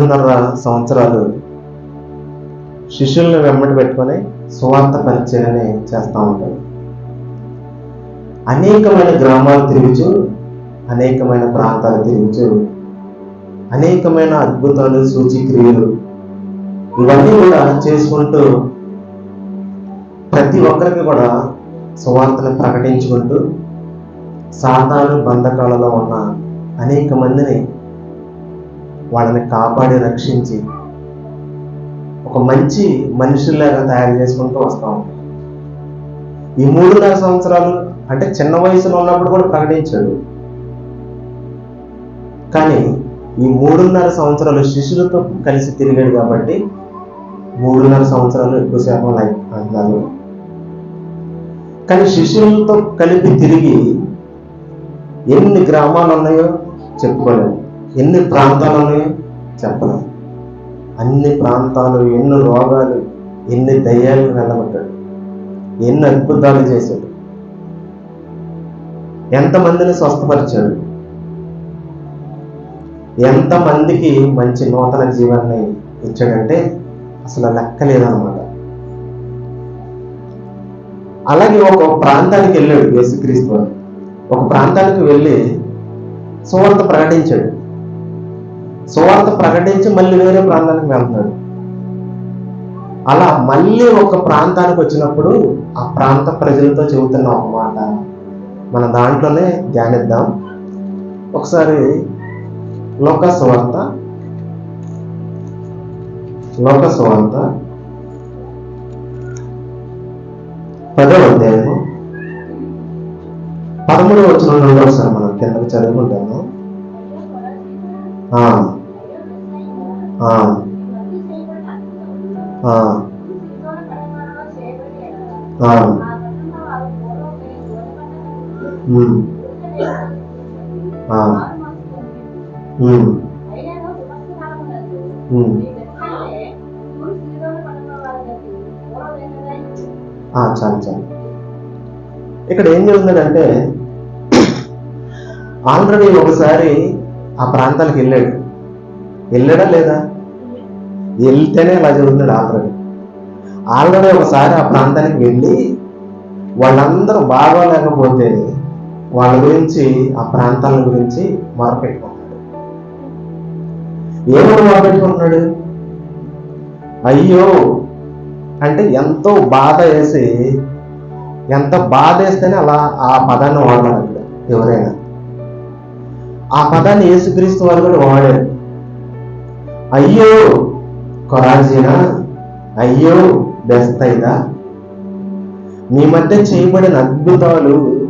మూడున్నర సంవత్సరాలు శిష్యులను వెంబడి పెట్టుకొని సువార్త పరిచయాన్ని చేస్తూ ఉంటాడు అనేకమైన గ్రామాలు తిరుగుచు అనేకమైన ప్రాంతాలు తిరుగుచు అనేకమైన అద్భుతాలు సూచిక్రియలు ఇవన్నీ కూడా చేసుకుంటూ ప్రతి ఒక్కరికి కూడా సువార్తను ప్రకటించుకుంటూ సాధారణ బంధకాలలో ఉన్న అనేక మందిని వాళ్ళని కాపాడి రక్షించి ఒక మంచి మనుషుల్లాగా తయారు చేసుకుంటూ వస్తాం ఈ మూడున్నర సంవత్సరాలు అంటే చిన్న వయసులో ఉన్నప్పుడు కూడా ప్రకటించాడు. కానీ ఈ మూడున్నర సంవత్సరాలు శిష్యులతో కలిసి తిరిగాడు కాబట్టి మూడున్నర సంవత్సరాలు ఎక్కువసేపు లైక్ అంటున్నారు కానీ శిష్యులతో కలిపి తిరిగి ఎన్ని గ్రామాలు ఉన్నాయో చెప్పుకోలేదు ఎన్ని ప్రాంతాలు ఉన్నాయో అన్ని ప్రాంతాలు ఎన్ని రోగాలు ఎన్ని దయ్యాలు వెళ్ళగొట్టాడు ఎన్ని అద్భుతాలు చేశాడు. ఎంతమందిని స్వస్థపరిచాడు. ఎంతమందికి మంచి నూతన జీవాన్ని ఇచ్చాడంటే అసలు లెక్కలేదన్నమాట అలాగే ఒక ప్రాంతానికి వెళ్ళాడు యేసుక్రీస్తు ఒక ప్రాంతానికి వెళ్ళి సువార్త ప్రకటించాడు. సువార్త ప్రకటించి మళ్ళీ వేరే ప్రాంతానికి వెళ్తున్నాడు. అలా మళ్ళీ ఒక ప్రాంతానికి వచ్చినప్పుడు ఆ ప్రాంత ప్రజలతో చెబుతున్న ఒక మాట మన దాంట్లోనే ధ్యానిద్దాం. ఒకసారి లోక సువార్త లోక సువార్త పదవ అధ్యాయము పదమూడవ వచ్చిన ఒకసారి మనం కిందకి చదువుకుంటాము. చాలు చాలు. ఇక్కడ ఏం జరుగుతుందంటే ఆల్రెడీ ఒకసారి ఆ ప్రాంతానికి వెళ్ళాడు. వెళ్ళాడా లేదా? వెళ్తేనే ఇలా జరుగుతున్నాడు ఆల్రెడీ ఆల్రెడీ ఒకసారి ఆ ప్రాంతానికి వెళ్ళి వాళ్ళందరూ బాగోలేకపోతే వాళ్ళ గురించి ఆ ప్రాంతాల గురించి మొరపెట్టుకుంటున్నాడు ఏమని మొరపెట్టుకుంటున్నాడు? అయ్యో! అంటే ఎంతో బాధ వేసి ఎంత బాధ వేస్తేనే అలా ఆ పదాన్ని వాడాలి ఎవరైనా. ఆ పదాన్ని యేసుక్రీస్తు వారు కూడా వాడారు. అయ్యో కొరాజీనా అయ్యో బెస్తైదా మీ మధ్య చేయబడిన అద్భుతాలు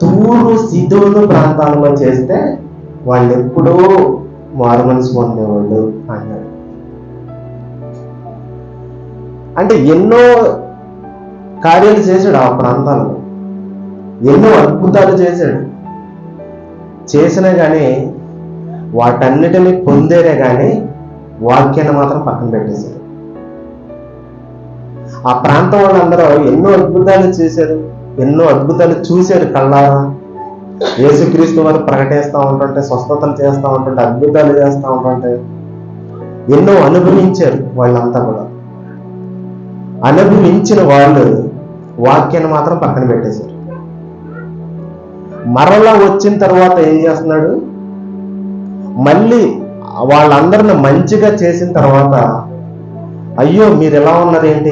తూరు సిధోను ప్రాంతాలలో చేస్తే వాళ్ళు ఎప్పుడో మారు పొందేవాళ్ళు అన్నాడు అంటే ఎన్నో కార్యాలు చేశాడు ఆ ప్రాంతాల్లో. ఎన్నో అద్భుతాలు చేశాడు. చేసినా కానీ వాటన్నిటిని పొందేరే కానీ వాక్యాన్ని మాత్రం పక్కన పెట్టేశారు. ఆ ప్రాంతం వాళ్ళందరూ ఎన్నో అద్భుతాలు చేశారు ఎన్నో అద్భుతాలు చూశారు కళ్ళారా. యేసుక్రీస్తు వారు ప్రకటిస్తూ ఉంటుంటే స్వస్థతలు చేస్తూ ఉంటుంటే అద్భుతాలు చేస్తూ ఉంటుంటే ఎన్నో అనుభవించారు వాళ్ళంతా కూడా. అనుభవించిన వాళ్ళు వాక్యాన్ని మాత్రం పక్కన పెట్టేశారు. మరలా వచ్చిన తర్వాత ఏం చేస్తున్నాడు? మళ్ళీ వాళ్ళందరిని మంచిగా చేసిన తర్వాత అయ్యో మీరు ఎలా ఉన్నారు ఏంటి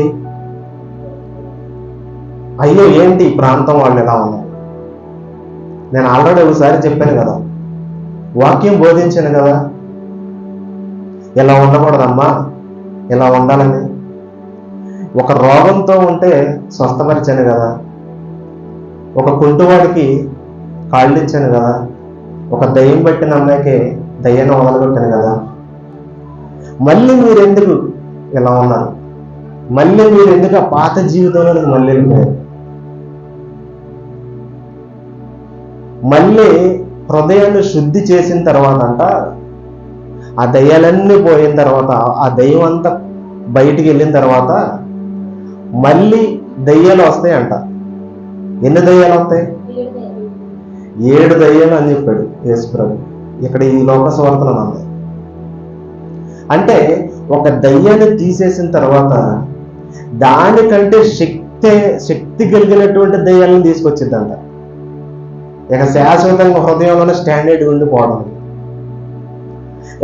అయ్యో ఏంటి ఈ ప్రాంతం వాళ్ళు ఎలా ఉన్నారు? నేను ఆల్రెడీ ఒకసారి చెప్పాను కదా వాక్యం బోధించాను కదా. ఇలా ఉండకూడదమ్మా? ఇలా ఉండాలని? ఒక రోగంతో ఉంటే స్వస్థపరిచాను కదా. ఒక కుంటువాడికి కాళ్ళు ఇచ్చాను కదా. ఒక దయ్యం పెట్టిన అమ్మాయికి దయ్యాన్ని వదలగొట్టాను కదా. మళ్ళీ మీరు ఎందుకు ఇలా ఉన్నారు? మళ్ళీ మీరు ఎందుకు ఆ పాత జీవితంలో మళ్ళీ వెళ్ళిపోయారు? మళ్ళీ హృదయాన్ని శుద్ధి చేసిన తర్వాత అంట ఆ దయ్యాలన్నీ పోయిన తర్వాత ఆ దయ్యం అంతా బయటికి వెళ్ళిన తర్వాత మళ్ళీ దయ్యాలు వస్తాయంట ఎన్ని దయ్యాలు వస్తాయి? ఏడు దయ్యాలు అని చెప్పాడు యేసు ప్రభు ఇక్కడ ఈ లోక స్వార్థలో ఉంది అంటే ఒక దయ్యాన్ని తీసేసిన తర్వాత దానికంటే శక్తి శక్తి కలిగినటువంటి దయ్యాలను తీసుకొచ్చిద్దంట. ఇక శాశ్వతంగా హృదయంలోనే స్టాండర్డ్ ఉండిపోవడం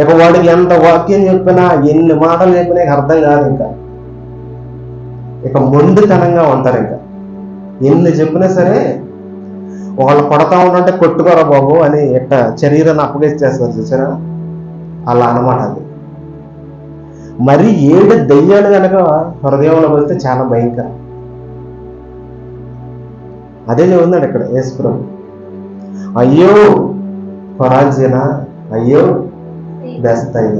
ఇక వాడికి ఎంత వాక్యం చెప్పినా ఎన్ని మాటలు చెప్పినా అర్థం కాదు ఇంకా. ఇక మొండితనంగా ఉంటారు ఇంకా. ఎన్ని చెప్పినా సరే వాళ్ళు కొడతా ఉంటుంటే కొట్టుకోరా బాబు అని ఇట్ట శరీరాన్ని అప్పగిచ్చేస్తారు చూసారా? అలా అనమాట అది. మరి ఏడు దయ్యాలు కనుక హృదయంలో వెళ్తే చాలా భయంకరం. అదే ఉందండి ఇక్కడ యేసుప్రభు అయ్యో కొరాజీన అయ్యో బెస్తైన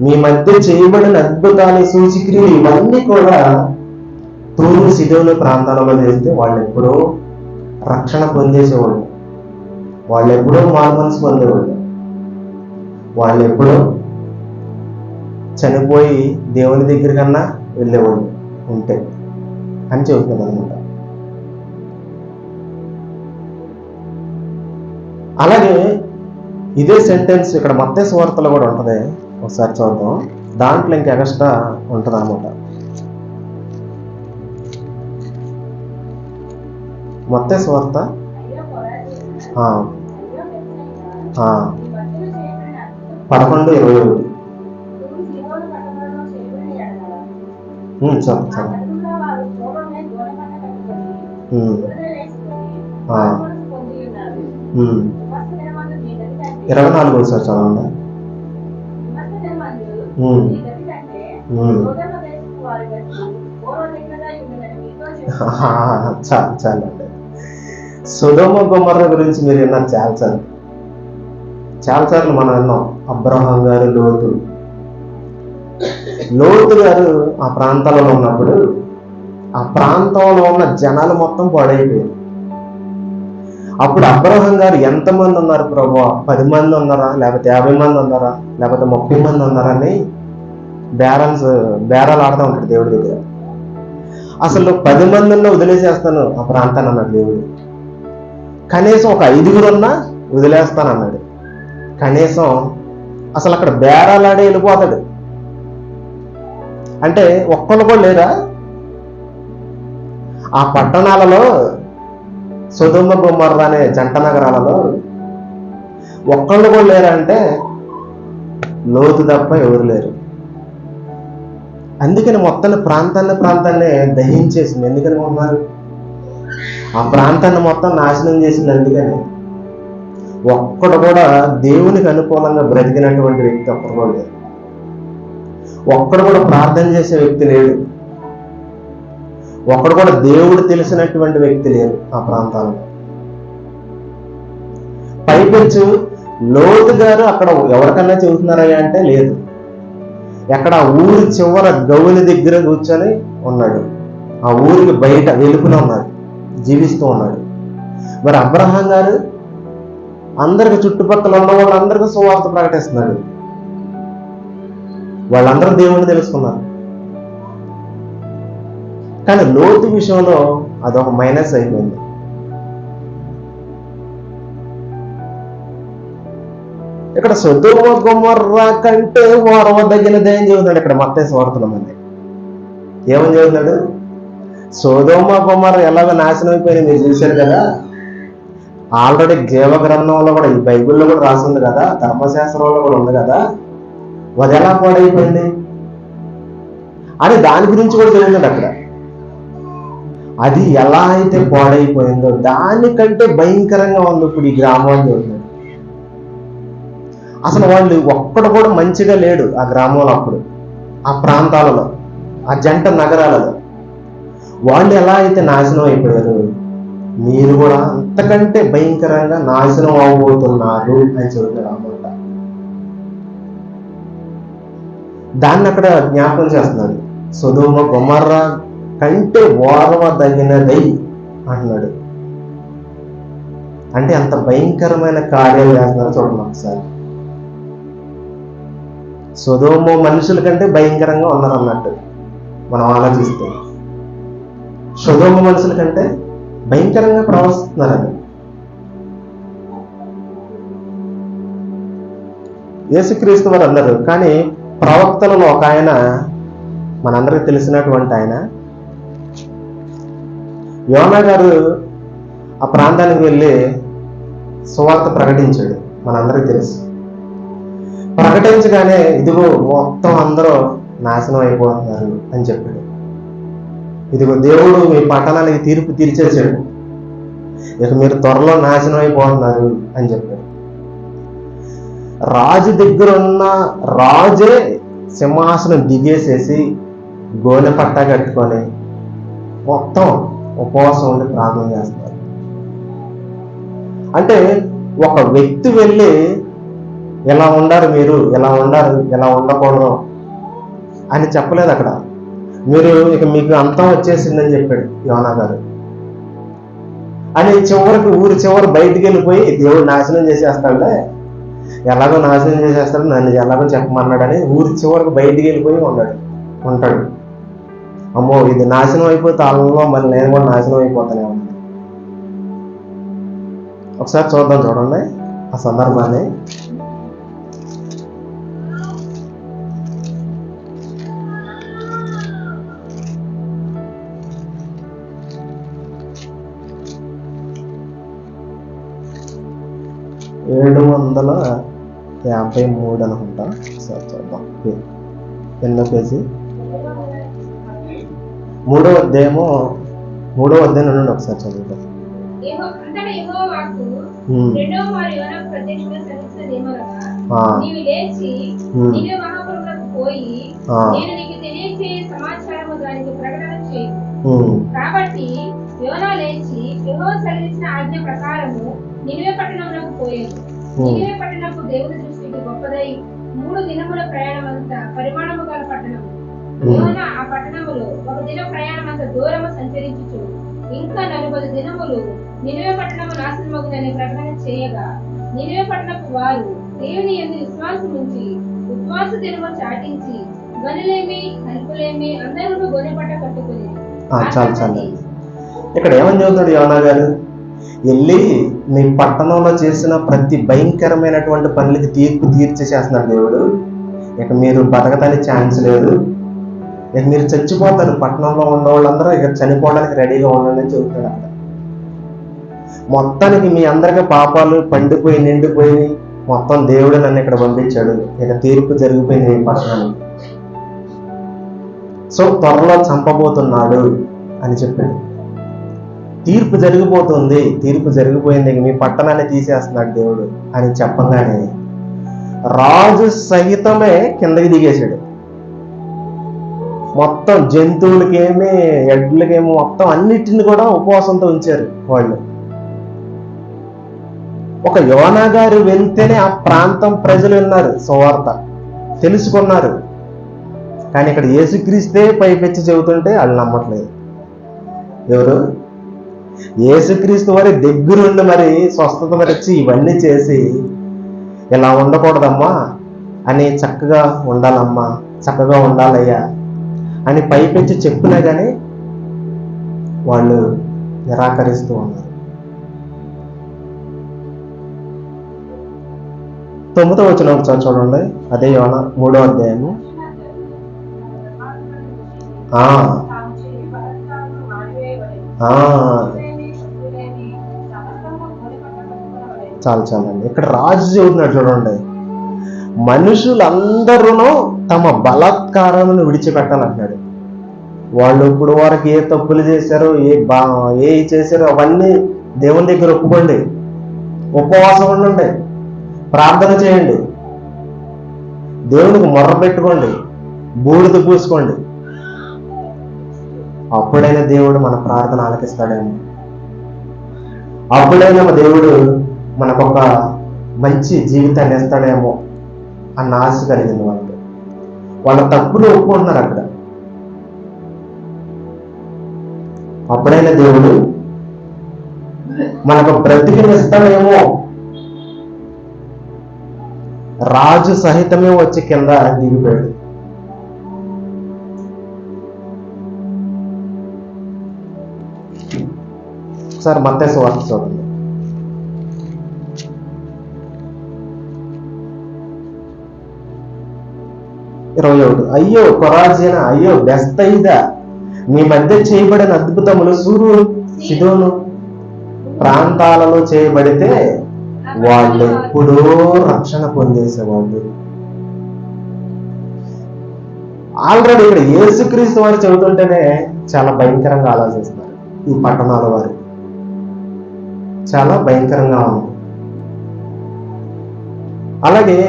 మీ మధ్య చేయబడిన అద్భుతాలు సూచిక్రియలు ఇవన్నీ కూడా తూరు సిధోలు ప్రాంతాలలో చేస్తే వాళ్ళు ఎప్పుడో రక్షణ పొందేసేవాళ్ళు వాళ్ళు ఎప్పుడో మనసు పొందేవాళ్ళు వాళ్ళు ఎప్పుడో చనిపోయి దేవుని దగ్గర కన్నా వెళ్ళేవాళ్ళు ఉంటే అని చెబుతున్నాను అనమాట అలాగే ఇదే సెంటెన్స్ ఇక్కడ మత్స్య సువార్తలో కూడా ఉంటుంది. ఒకసారి చూద్దాం. దాంట్లో ఇంక ఎక్స్ట్రా ఉంటుంది అనమాట మత్తే సువార్త పదకొండు ఇరవై ఒకటి చాలు. ఇరవై నాలుగు ఒకసారి చదవండి చాలు చాలు సుధమ గుమ్మర్ర గురించి మీరు విన్నారు? చాలా చాలాసార్లు మనం విన్నాం. అబ్రహం గారు లోతు. లోతు గారు ఆ ప్రాంతంలో ఉన్నప్పుడు ఆ ప్రాంతంలో ఉన్న జనాలు మొత్తం పాడైపోయారు. అప్పుడు అబ్రహం గారు ఎంతమంది ఉన్నారు ప్రభు? పది మంది ఉన్నారా? లేకపోతే యాభై మంది ఉన్నారా? లేకపోతే ముప్పై మంది ఉన్నారా అని బ్యాలెన్స్ బేరాలు ఆడుతూ ఉంటాడు దేవుడి దగ్గర. అసలు పది మందిలో వదిలేసేస్తాను ఆ ప్రాంతాన్ని అన్నాడు దేవుడు. కనీసం ఒక ఐదుగురున్నా వదిలేస్తానన్నాడు. కనీసం అసలు అక్కడ బేరాలాడే వెళ్ళిపోతాడు. అంటే ఒక్కళ్ళు కూడా లేరా? ఆ పట్టణాలలో సుధుమ గుమ్మర్ర అనే జంట నగరాలలో ఒక్కళ్ళు కూడా లేరా అంటే లోతు తప్ప ఎవరు లేరు. అందుకని మొత్తం ప్రాంతాన్ని ప్రాంతాన్ని దహించేసింది. ఎందుకని ఉన్నారు ఆ ప్రాంతాన్ని మొత్తం నాశనం చేసింది అందుకని. ఒక్కడు కూడా దేవునికి అనుకూలంగా బ్రతికినటువంటి వ్యక్తి ఒక్కడు కూడా ఒక్కడు కూడా ప్రార్థన చేసే వ్యక్తి లేడు ఒక్కడు కూడా దేవుడు తెలిసినటువంటి వ్యక్తి లేరు ఆ ప్రాంతాల్లో. పైపెచ్చు లోతు గారు అక్కడ ఎవరికన్నా చెబుతున్నారా అంటే లేదు. ఎక్కడ ఊరి చివర గౌలి దగ్గర కూర్చొని ఉన్నాడు. ఆ ఊరికి బయట వెలుపున ఉన్నాడు. జీవిస్తూ ఉన్నాడు. మరి అబ్రహాం గారు అందరికి చుట్టుపక్కల ఉన్న వాళ్ళందరికీ సువార్త ప్రకటిస్తున్నాడు. వాళ్ళందరూ దేవుణ్ణి తెలుసుకున్నారు. కానీ లోతు విషయంలో అదొక మైనస్ అయిపోయింది. ఇక్కడ సుధుమ గుమ్మర్ర కంటే వారవదగినదే అని చెబుతున్నాడు? ఇక్కడ మత్తే స్వార్థల మంది ఏమని చెబుతున్నాడు? సోదోమ కుమార్ ఎలాగ నాశనం అయిపోయింది మీరు చూశారు కదా? ఆల్రెడీ జీవ గ్రంథంలో కూడా ఈ బైబిల్లో కూడా రాసింది కదా ధర్మశాస్త్రంలో కూడా ఉంది కదా. అది ఎలా పాడైపోయింది? అని దాని గురించి కూడా చెబుతుంది అక్కడ. అది ఎలా అయితే పాడైపోయిందో దానికంటే భయంకరంగా ఉంది ఇప్పుడు ఈ గ్రామంలో చెబుతుంది అసలు వాళ్ళు ఒక్కడు కూడా మంచిగా లేడు ఆ గ్రామంలో అప్పుడు ఆ ప్రాంతాలలో ఆ జంట నగరాలలో. వాళ్ళు ఎలా అయితే నాశనం అయిపోయారు? మీరు కూడా అంతకంటే భయంకరంగా నాశనం అవబోతున్నారు అని చెబుతారు అన్నమాట దాన్ని అక్కడ జ్ఞాపకం చేస్తున్నాడు. సుధుమ గుమర్ర కంటే ఓర్వదగినదై అంటున్నాడు. అంటే అంత భయంకరమైన కార్యాలు చేస్తున్నారు చూడండి ఒకసారి. సుధోమో మనుషుల కంటే భయంకరంగా ఉన్నారు అన్నట్టు మనం ఆలోచిస్తే. సుధోమ మనుషుల కంటే భయంకరంగా ప్రవర్తిస్తున్నారని యేసుక్రీస్తు వారు అన్నారు కానీ ప్రవక్తలలో ఒక ఆయన మనందరికి తెలిసినటువంటి ఆయన యోనా గారు ఆ ప్రాంతానికి వెళ్ళి సువార్త ప్రకటించాడు మనందరికీ తెలుసు. ప్రకటించగానే ఇదిగో మొత్తం అందరూ నాశనం అయిపోతున్నారు అని చెప్పాడు. ఇదిగో దేవుడు మీ పట్టణానికి తీర్పు తీర్చేశాడు. ఇక మీరు త్వరలో నాశనం అయిపోతున్నారు అని చెప్పాడు. రాజు దగ్గర ఉన్న రాజే సింహాసనం దిగేసేసి గోనె పట్టా కట్టుకొని మొత్తం ఉపవాసం ఉండి ప్రార్థన చేస్తారు అంటే ఒక వ్యక్తి వెళ్ళి ఎలా ఉండారు మీరు ఎలా ఉండారు ఎలా ఉండకూడదు అని చెప్పలేదు అక్కడ. మీరు ఇక మీకు అంతం వచ్చేసిందని చెప్పాడు యోనా గారు. అని చివరికి ఊరి చివరి బయటికి వెళ్ళిపోయి దేవుడు నాశనం చేసేస్తాడే ఎలాగో నాశనం చేసేస్తాడు నన్ను ఎలాగో చెప్పమన్నాడని ఊరి చివరికి బయటికి వెళ్ళిపోయి ఉన్నాడు ఉంటాడు. అమ్మో ఇది నాశనం అయిపోతే తాళంలో మళ్ళీ నేను కూడా నాశనం అయిపోతానే ఉన్నాను. ఒకసారి చూద్దాం చూడండి ఆ సందర్భాన్ని. ఏడు వందల యాభై మూడు అనుకుంటా. ఒకసారి చూద్దాం. ఎన్నో పేజీ? మూడో అధ్యాయము మూడో అధ్యాయం నుండి ఒకసారి చదువుతాం. కాబట్టి యోనా లేచి యెహోవా సెలవిచ్చిన ఆజ్ఞ ప్రకారము నినివే పట్టణములకు పోయాడు ఉమ్. నినివే పట్టణపు దేవుని దృష్టికి గొప్పదై మూడు దినముల ప్రయాణం అంతా పరిమాణము గల పట్టణం ఉమ్. యోనా ఆ పట్టణములో ఒక దిన ప్రయాణం అంత దూరము సంచరించుచు ఇంకా నలభై దినములు నినివే పట్టణము నాశనమగునని ప్రకటన చేయగా నినివే పట్టణపు వారు దేవుని ఎందు విశ్వాసం ఉంచి ఉపవాస దినము చాటించి గనులేమి కలుపులేమి అందరూ గొనె పట్ట కట్టుకుని ఇక్కడ ఏమని చెబుతాడు యోనా గారు వెళ్ళి మీ పట్టణంలో చేసిన ప్రతి భయంకరమైనటువంటి పనులకి తీర్పు తీర్చేసేస్తున్నాడు దేవుడు. ఇక మీరు బతకడానికి ఛాన్స్ లేదు. ఇక మీరు చచ్చిపోతారు. పట్టణంలో ఉన్న వాళ్ళందరూ ఇక చనిపోవడానికి రెడీగా ఉండాలని అని చెబుతాడు అక్కడ. మొత్తానికి మీ అందరికీ పాపాలు పండిపోయి నిండిపోయి మొత్తం దేవుడు నన్ను ఇక్కడ పంపించాడు. ఇక తీర్పు జరిగిపోయింది ఈ పట్టణానికి సో త్వరలో చంపబోతున్నాడు అని చెప్పాడు. తీర్పు జరిగిపోతుంది. తీర్పు జరిగిపోయింది. మీ పట్టణాన్ని తీసేస్తున్నాడు దేవుడు అని చెప్పగానే రాజు సహితమే కిందకి దిగేశాడు. మొత్తం జంతువులకేమి ఎడ్లకేమి మొత్తం అన్నిటిని కూడా ఉపవాసంతో ఉంచారు వాళ్ళు. ఒక యోనా గారు వెళ్తేనే ఆ ప్రాంతం ప్రజలు విన్నారు సువార్త తెలుసుకున్నారు. కానీ ఇక్కడ యేసుక్రీస్తే పైపెచ్చి చెబుతుంటే వాళ్ళు నమ్మట్లేదు. ఎవరు? యేసుక్రీస్తు వారి దగ్గరుండి మరి స్వస్థత వచ్చి ఇవన్నీ చేసి ఇలా ఉండకూడదమ్మా అని చక్కగా ఉండాలమ్మా చక్కగా ఉండాలయ్యా అని పైపెచ్చి చెప్పినా కానీ వాళ్ళు నిరాకరిస్తూ ఉన్నారు. తొమ్మిదో వచ్చిన ఒకసారి చూడండి. అదే యోన మూడో అధ్యాయము. ఆ, చాలు చాలండి. ఇక్కడ రాజు చెబుతున్నాడు చూడండి. మనుషులందరూ తమ బలాత్కారాలను విడిచిపెట్టాలంటున్నాడు. వాళ్ళు ఇప్పుడు వరకు ఏ తప్పులు చేశారో ఏ బా ఏ చేశారో అవన్నీ దేవుని దగ్గర ఒప్పుకోండి. ఉపవాసం ఉండండి. ప్రార్థన చేయండి. దేవునికి మొర్ర పెట్టుకోండి. బూడిద పూసుకోండి. అప్పుడైనా దేవుడు మన ప్రార్థన ఆలకిస్తాడేమో. అప్పుడైనా మా దేవుడు మనకొక మంచి జీవితాన్ని ఇస్తాడేమో అన్న ఆశ కలిగింది వాళ్ళు వాళ్ళ తప్పులు ఒప్పుకుంటున్నారు అక్కడ. అప్పుడైనా దేవుడు మనకు బ్రతికినిస్తాడేమో రాజు సహితమే వచ్చి కింద దిగిపోయాడు. సార్ మత్తే వార్త చూడండి ఇరవై ఒకటి. అయ్యో కొరాజీన అయ్యో బెస్తయిదా? మీ మధ్య చేయబడిన అద్భుతములు సూరు సిదోను ప్రాంతాలలో చేయబడితే వాళ్ళు ఎప్పుడో రక్షణ పొందేసేవాళ్ళు. ఆల్రెడీ ఇక్కడ యేసుక్రీస్తు వారు చెబుతుంటేనే చాలా భయంకరంగా ఆలోచిస్తున్నారు. ఈ పట్టణాల వారు. చాలా భయంకరంగా ఉంది అలాగే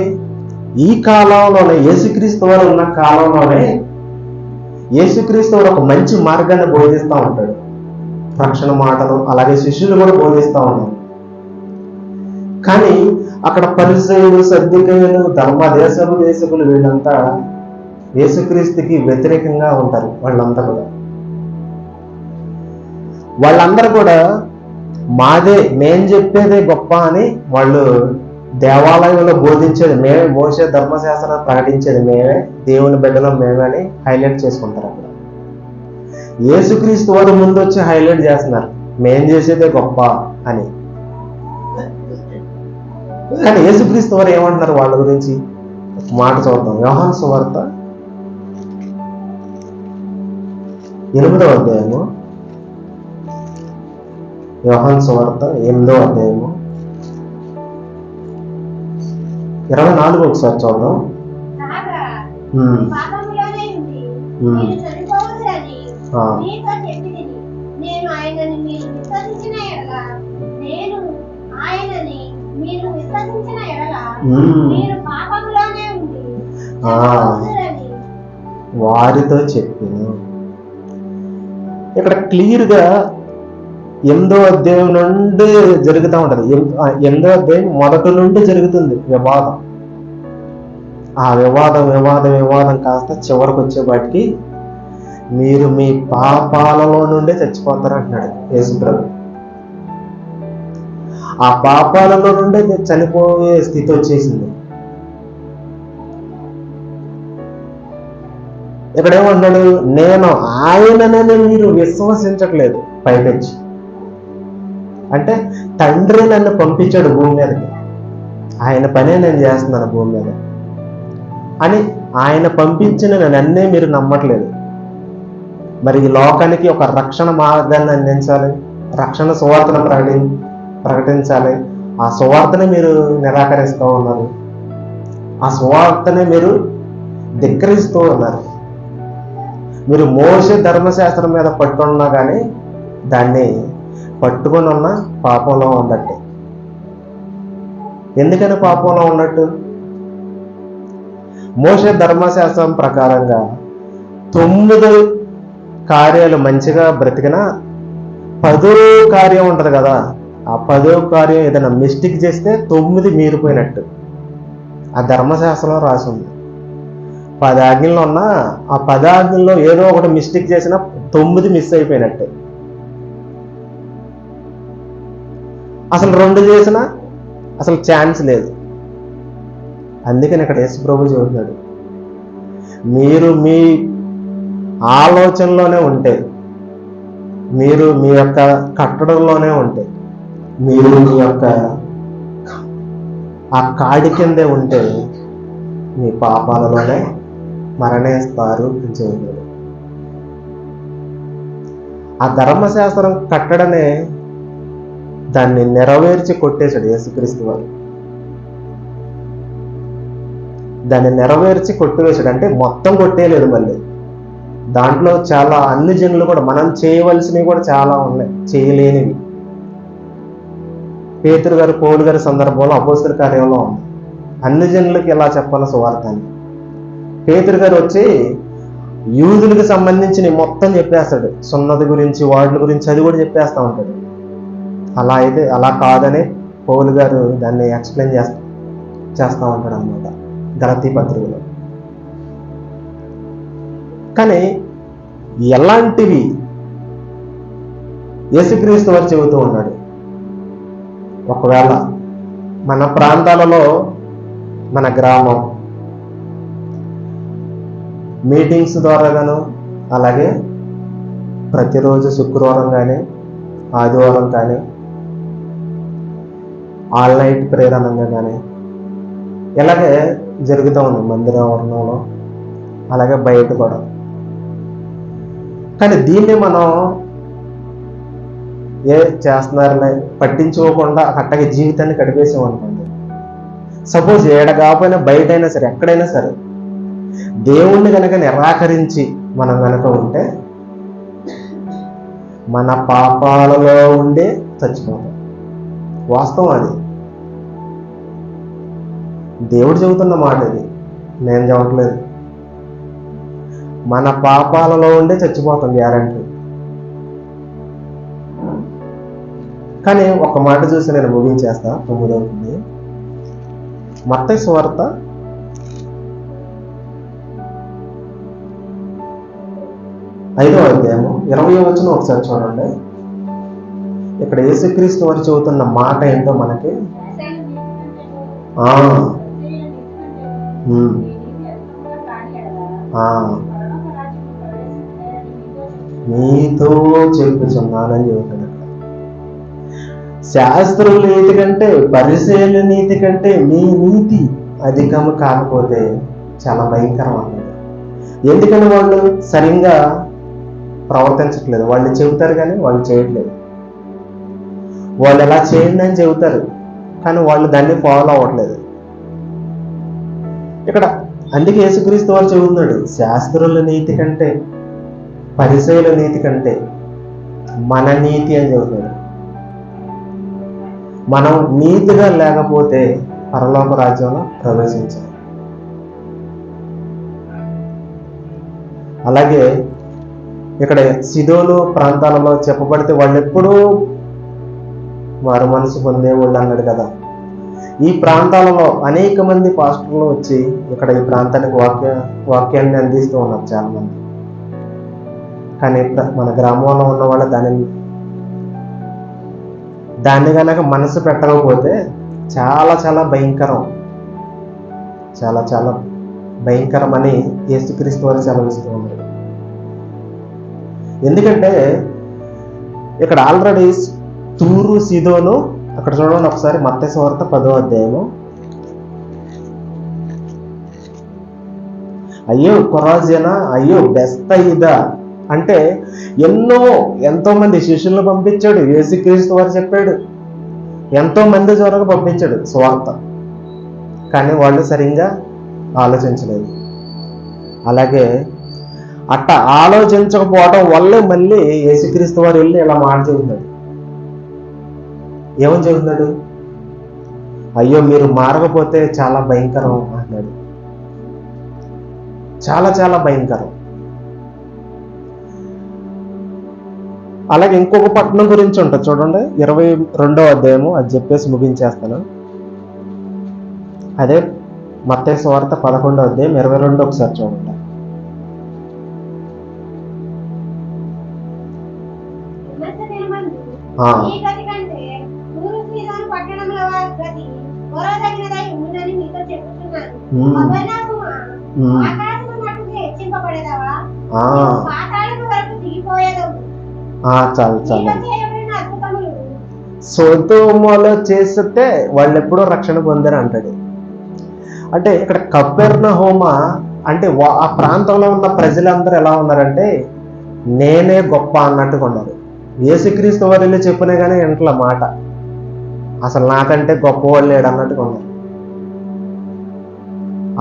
ఈ కాలంలోనే యేసుక్రీస్తు వారు ఉన్న కాలంలోనే యేసుక్రీస్తు వారు ఒక మంచి మార్గాన్ని బోధిస్తూ ఉంటాడు. రక్షణ మాటలు అలాగే శిష్యులు కూడా బోధిస్తూ ఉన్నారు. కానీ అక్కడ పరిచయులు సర్దికయులు ధర్మ దేశము దేశకులు వీళ్ళంతా యేసుక్రీస్తుకి వ్యతిరేకంగా ఉంటారు వాళ్ళంతా కూడా. వాళ్ళందరూ కూడా మాదే మేం చెప్పేదే గొప్ప అని వాళ్ళు దేవాలయంలో బోధించేది మేమే మోసే ధర్మశాస్త్రం ప్రకటించేది మేమే దేవుని బిడ్డలో మేమే అని హైలైట్ చేసుకుంటారు అక్కడ. యేసుక్రీస్తు వారు ముందు వచ్చి హైలైట్ చేస్తున్నారు. మేం చేసేదే గొప్ప అని. కానీ యేసుక్రీస్తు వారు ఏమంటున్నారు వాళ్ళ గురించి? మాట చూద్దాం. వ్యవహాన్ సువార్త ఎనిమిదవ అధ్యాయము. వ్యవహాన్ సువార్త ఎనిమిదవ అధ్యాయము. ఇరవై నాలుగు ఒకసారి. చనిపోవద్దని వారితో చెప్పిన. ఇక్కడ క్లియర్గా ఎనిమిదో అధ్యాయం నుండి జరుగుతూ ఉంటుంది. ఎనిమిదో అధ్యాయం మొదటి నుండి జరుగుతుంది వివాదం. ఆ వివాదం వివాదం వివాదం కాస్త చివరికి వచ్చేపాటికి మీరు మీ పాపాలలో నుండే చచ్చిపోతారు అంటున్నాడు యేసుప్రభు ఆ పాపాలలో నుండే చనిపోయే స్థితి వచ్చేసింది. ఇక్కడ ఏమన్నాడు నేను ఆయననే మీరు విశ్వసించట్లేదు పైపెచ్చి. అంటే తండ్రి నన్ను పంపించాడు భూమి మీదకి. ఆయన పనే నేను చేస్తున్నాను భూమి మీద. అని ఆయన పంపించిన నన్నే మీరు నమ్మట్లేదు. మరి ఈ లోకానికి ఒక రక్షణ మార్గాన్ని అందించాలి రక్షణ సువార్తను ప్రకటి ప్రకటించాలి. ఆ సువార్తని మీరు నిరాకరిస్తూ ఉన్నారు. ఆ సువార్తని మీరు ధిక్కరిస్తూ ఉన్నారు. మీరు మోస ధర్మశాస్త్రం మీద పట్టున్నా కానీ దాన్ని పట్టుకొని ఉన్న పాపంలో ఉన్నట్టే ఎందుకని పాపంలో ఉన్నట్టు? మోస ధర్మశాస్త్రం ప్రకారంగా తొమ్మిది కార్యాలు మంచిగా బ్రతికినా పదో కార్యం ఉంటుంది కదా ఆ పదో కార్యం ఏదైనా మిస్టేక్ చేస్తే తొమ్మిది మీరిపోయినట్టు. ఆ ధర్మశాస్త్రంలో రాసి ఉంది. పది ఆజ్ఞల్లో ఉన్న ఆ పదాజ్ఞల్లో ఏదో ఒకటి మిస్టేక్ చేసినా తొమ్మిది మిస్ అయిపోయినట్టే. అసలు రెండు చేసినా అసలు ఛాన్స్ లేదు. అందుకని ఇక్కడ యేసు ప్రభు చెబుతున్నాడు. మీరు మీ ఆలోచనలోనే ఉంటే మీరు మీ యొక్క కట్టడంలోనే ఉంటే మీరు మీ యొక్క ఆ కాడి కిందే ఉంటే మీ పాపాలలోనే మరణిస్తారు అని చెబుతాడు ఆ ధర్మశాస్త్రం కట్టడమే దాన్ని నెరవేర్చి కొట్టేశాడు యేసుక్రీస్తు వారు. దాన్ని నెరవేర్చి కొట్టివేశాడు. అంటే మొత్తం కొట్టేయలేదు మళ్ళీ. దాంట్లో చాలా అన్ని జనులు కూడా మనం చేయవలసినవి కూడా చాలా ఉన్నాయి. చేయలేనివి. పేతురు గారు పౌలు గారి సందర్భంలో అపోస్తుల కార్యంలో ఉంది. అన్ని జనులకు ఎలా చెప్పాలో సువార్తని. పేతురు గారు వచ్చి యూదులకు సంబంధించిన మొత్తం చెప్పేస్తాడు. సున్నతి గురించి వాటి గురించి అది కూడా చెప్పేస్తా ఉంటాడు. అలా అయితే అలా కాదని పౌలు గారు దాన్ని ఎక్స్ప్లెయిన్ చేస్తా చేస్తూ ఉంటాడు అనమాట గలతీ పత్రికలో. కానీ ఎలాంటివి యేసుక్రీస్తు వారు చెబుతూ ఉన్నాడు? ఒకవేళ మన ప్రాంతాలలో మన గ్రామం మీటింగ్స్ ద్వారా గాను అలాగే ప్రతిరోజు శుక్రవారం కానీ ఆదివారం కానీ ఆల్ నైట్ ప్రేరణంగా కానీ ఇలాగే జరుగుతూ ఉంది మందిర వర్ణంలో అలాగే బయట కూడా. కానీ దీన్ని మనం ఏ చేస్తున్నారని పట్టించుకోకుండా అట్టగా జీవితాన్ని గడిపేసాం అనుకోండి సపోజ్ ఏడ కాకపోయినా బయట అయినా సరే ఎక్కడైనా సరే దేవుణ్ణి కనుక నిరాకరించి మనం కనుక ఉంటే మన పాపాలలో ఉండే చచ్చిపోతాం. వాస్తవం అది. దేవుడు చెబుతున్న మాట ఇది. నేను చెప్పట్లేదు. మన పాపాలలో ఉండే చచ్చిపోతాం గ్యారంటీ. కానీ ఒక మాట చూసి నేను ముగించేస్తా. తొమ్మిదవుతుంది మత్త సువార్త ఐదో అధ్యాయము ఇరవై వచ్చిన ఒకసారి చూడండి. ఇక్కడ యేసుక్రీస్తు వారు చెబుతున్న మాట ఏంటో మనకి? ఆ, చెప్పుచున్నానని చెబుతాడు శాస్త్రం నీతి కంటే పరిశీలన నీతి కంటే మీ నీతి అధికము కాకపోతే చాలా భయంకరం అన్నది ఎందుకని వాళ్ళు సరిగ్గా ప్రవర్తించట్లేదు? వాళ్ళు చెబుతారు కానీ వాళ్ళు చేయట్లేదు. వాళ్ళు ఎలా చేయండి అని చెబుతారు కానీ వాళ్ళు దాన్ని ఫాలో అవ్వట్లేదు. ఇక్కడ అందుకే యేసుక్రీస్తు వారు చెబుతున్నాడు శాస్త్రుల నీతి కంటే పరిశైల నీతి కంటే మన నీతి అని చెబుతున్నాడు. మనం నీతిగా లేకపోతే పరలోక రాజ్యంలో ప్రవేశించాలి అలాగే ఇక్కడ సిదోను ప్రాంతాలలో చెప్పబడితే వాళ్ళు ఎప్పుడూ వారు మనసు పొందేవాళ్ళు అన్నాడు కదా. ఈ ప్రాంతాలలో అనేక మంది పాస్టర్లు వచ్చి ఇక్కడ ఈ ప్రాంతానికి వాక్య వాక్యాన్ని అందిస్తూ ఉన్నారు చాలా మంది కానీ మన గ్రామంలో ఉన్న వాళ్ళు దానిని దాన్ని కనుక మనసు పెట్టకపోతే చాలా చాలా భయంకరం. చాలా చాలా భయంకరమని యేసుక్రీస్తు వారు సెలవిస్తూ ఉన్నారు. ఎందుకంటే ఇక్కడ ఆల్రెడీ తూరు సిదోను అక్కడ చూడండి ఒకసారి మత్స్య పదో అధ్యాయము. అయ్యో కొరాజన అయ్యో బెస్త ఇదా అంటే ఎన్నో ఎంతో మంది శిష్యులను పంపించాడు. యేసుక్రీస్తు వారు చెప్పాడు. ఎంతో మంది జ్వరగా పంపించాడు స్వార్థ కానీ వాళ్ళు సరిగ్గా ఆలోచించలేదు. అలాగే అట్ట ఆలోచించకపోవడం వల్లే మళ్ళీ యేసుక్రీస్తు వారు వెళ్ళి ఇలా మాట చెబుతున్నాడు ఏమని చెబుతున్నాడు? అయ్యో మీరు మారకపోతే చాలా భయంకరం అన్నాడు చాలా చాలా భయంకరం. అలాగే ఇంకొక పట్టణం గురించి ఉంటుంది చూడండి. ఇరవై రెండో అధ్యాయము అది చెప్పేసి ముగించేస్తాను. అదే మత్తయి వార్త పదకొండో అధ్యాయం ఇరవై రెండు ఒకసారి చూడండి. ఆ, ఉందని ఆకాశము హెచ్చింపబడేదవా? ఆ, నీవు పాతాళము వరకు దిగిపోయేదవు. ఆ, చాలు చాలు. నీలో చేయబడిన అద్భుతములు. సోదోమలో చేస్తే వాళ్ళు ఎప్పుడో రక్షణ పొందారు అంటాడు అంటే ఇక్కడ కపెర్ణ హోమ అంటే ఆ ప్రాంతంలో ఉన్న ప్రజలందరూ ఎలా ఉన్నారంటే నేనే గొప్ప అన్నట్టుగా ఉన్నారు. యేసుక్రీస్తు వారు వెళ్ళి చెప్పినా కానీ ఇంట్లో మాట. అసలు నాకంటే గొప్పవాడు లేడు అన్నట్టుగా ఉన్నారు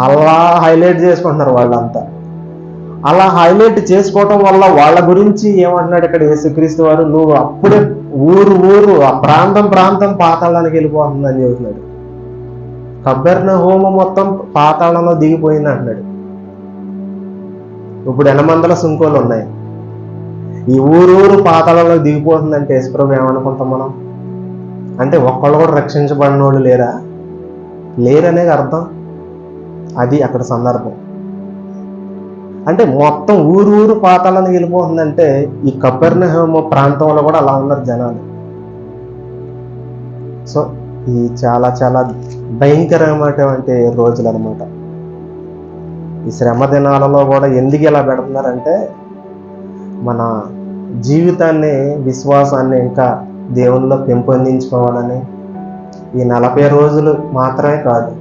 అలా హైలైట్ చేసుకుంటున్నారు వాళ్ళంతా. అలా హైలైట్ చేసుకోవటం వల్ల వాళ్ళ గురించి ఏమంటున్నాడు ఇక్కడ యేసుక్రీస్తు వారు? నువ్వు అప్పుడే ఊరు ఊరు ఆ ప్రాంతం ప్రాంతం పాతాళానికి వెళ్ళిపోతుందని చెబుతున్నాడు. కబ్బెర్న హోమం మొత్తం పాతాళంలో దిగిపోయింది అంటున్నాడు. ఇప్పుడు ఎనమందల సుంకోలు ఉన్నాయి. ఈ ఊరు ఊరు పాతాళంలో దిగిపోతుందంటే యశ్వరం ఏమనుకుంటాం మనం? అంటే ఒక్కళ్ళు కూడా రక్షించబడిన వాళ్ళు లేరా? లేరనేది అర్థం. అది అక్కడ సందర్భం. అంటే మొత్తం ఊరు ఊరు పాతాలని వెళ్ళిపోతుందంటే ఈ కపెర్నహోమ ప్రాంతంలో కూడా అలా ఉన్నారు జనాలు. సో ఈ చాలా చాలా భయంకరమైనటువంటి రోజులు అనమాట ఈ శ్రమ దినాలలో కూడా ఎందుకు ఇలా పెడుతున్నారంటే మన జీవితాన్ని విశ్వాసాన్ని ఇంకా దేవుల్లో పెంపొందించుకోవాలని ఈ నలభై రోజులు మాత్రమే కాదు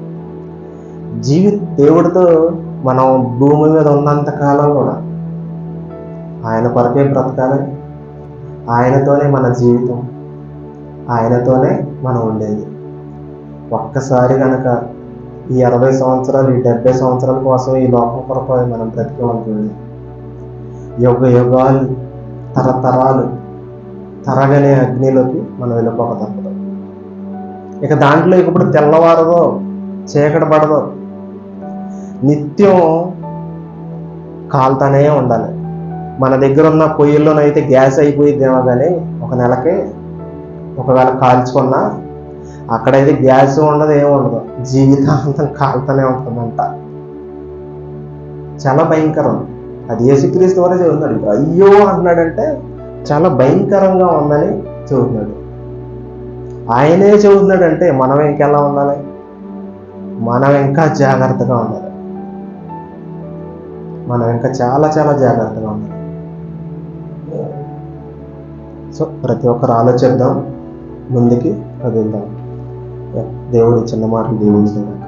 జీవి దేవుడితో మనం భూమి మీద ఉన్నంత కాలం కూడా ఆయన కొరకే బ్రతకాలి. ఆయనతోనే మన జీవితం ఆయనతోనే మనం ఉండేది. ఒక్కసారి కనుక ఈ అరవై సంవత్సరాలు ఈ డెబ్బై సంవత్సరాల కోసం ఈ లోకం కొరకు మనం బ్రతికమనుకోండి యుగ యుగాలు తరతరాలు తరగనే అగ్నిలోకి మనం వెళ్ళిపోక తప్పదు ఇక దాంట్లో ఇప్పుడు తెల్లవారదో చీకటి పడదో నిత్యం కాలుతానే ఉండాలి. మన దగ్గర ఉన్న పొయ్యిల్లోనైతే గ్యాస్ అయిపోయిద్దేమో కానీ ఒక నెలకి ఒకవేళ కాల్చుకున్నా అక్కడైతే గ్యాస్ ఉండదు ఏమి ఉండదు. జీవితాంతం కాలుతూనే ఉంటుందంట. చాలా భయంకరం. అది యేసుక్రీస్తు వరే చెబుతున్నాడు. అయ్యో అంటున్నాడంటే చాలా భయంకరంగా ఉందని చెబుతున్నాడు. ఆయనే చెబుతున్నాడంటే మనం ఇంకెలా ఉండాలి? మనం ఇంకా జాగ్రత్తగా ఉండాలి. మనం ఇంకా చాలా చాలా జాగ్రత్తగా ఉండాలి. సో ప్రతి ఒక్కరు ఆలోచిద్దాం. ముందుకి కదులుదాం దేవుడు చిన్న మాటలు దీవించాడు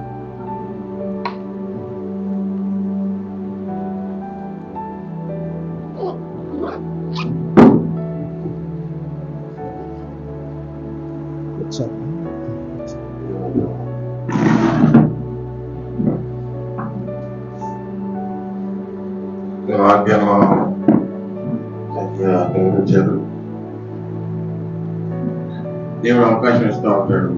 దేవుడు అవకాశం ఇస్తూ ఉంటాడు అవకాశాన్ని మనం